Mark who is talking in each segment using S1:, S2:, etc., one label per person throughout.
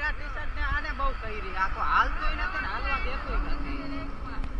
S1: પહેર્યા T shirt ને આને બહુ કરી આખો હાલતોય નથી ને હાલવા દેતોય નથી.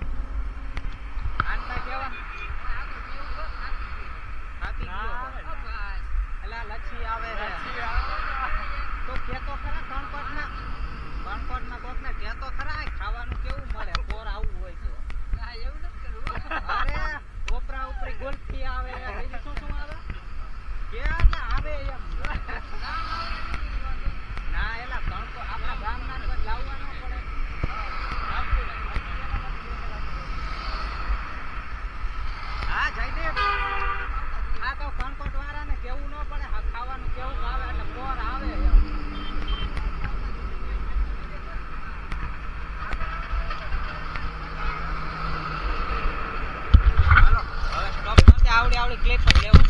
S1: આવડે ક્લેટ લેવું.